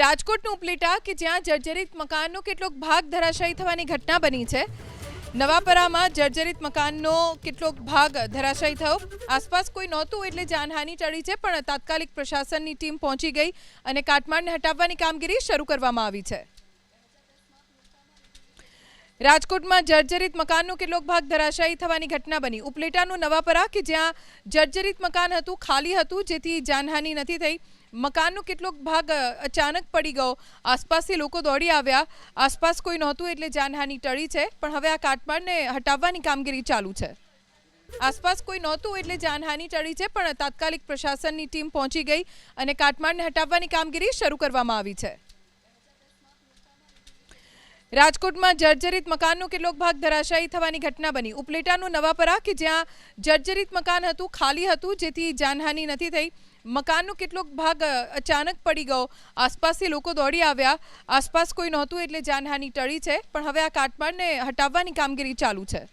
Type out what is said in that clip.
રાજકોટનું ઉપલેટા કે જ્યાં જર્જરિત મકાનનો કેટલોક ભાગ ધરાશાયી થવાની ઘટના બની છે. નવાપરામાં જર્જરિત મકાનનો કેટલોક ભાગ ધરાશાયી થયો. આસપાસ કોઈ નહોતું એટલે જાનહાનિ ટળી છે, પણ તાત્કાલિક પ્રશાસનની ટીમ પહોંચી ગઈ અને કાટમાળને હટાવવાની કામગીરી શરૂ કરવામાં આવી છે. રાજકોટમાં જર્જરિત મકાનનો કેટલોક ભાગ ધરાશાયી થવાની ઘટના બની. ઉપલેટાનું નવાપરા કે જ્યાં જર્જરિત મકાન હતું, ખાલી હતું, જેથી જાનહાનિ નથી થઈ. મકાનનો કેટલોક ભાગ અચાનક પડી ગયો. આસપાસથી લોકો દોડી આવ્યા. આસપાસ કોઈ નહોતું એટલે જાનહાનિ ટળી છે, પણ હવે આ કાટમાળને હટાવવાની કામગીરી ચાલુ છે. આસપાસ કોઈ નહોતું એટલે જાનહાનિ ટળી છે, પણ તાત્કાલિક પ્રશાસનની ટીમ પહોંચી ગઈ અને કાટમાળને હટાવવાની કામગીરી શરૂ કરવામાં આવી છે. રાજકોટમાં જર્જરિત મકાનનો કેટલોક ભાગ ધરાશાયી થવાની ઘટના બની. ઉપલેટાનું નવાપરા કે જ્યાં જર્જરિત મકાન હતું, ખાલી હતું, જેથી જાનહાનિ નથી થઈ. મકાનનો કેટલોક ભાગ અચાનક પડી ગયો. આસપાસથી લોકો દોડી આવ્યા. આસપાસ કોઈ નહોતું એટલે જાનહાનિ ટળી છે. પણ હવે આ કાટમાળને હટાવવાની કામગીરી ચાલુ છે.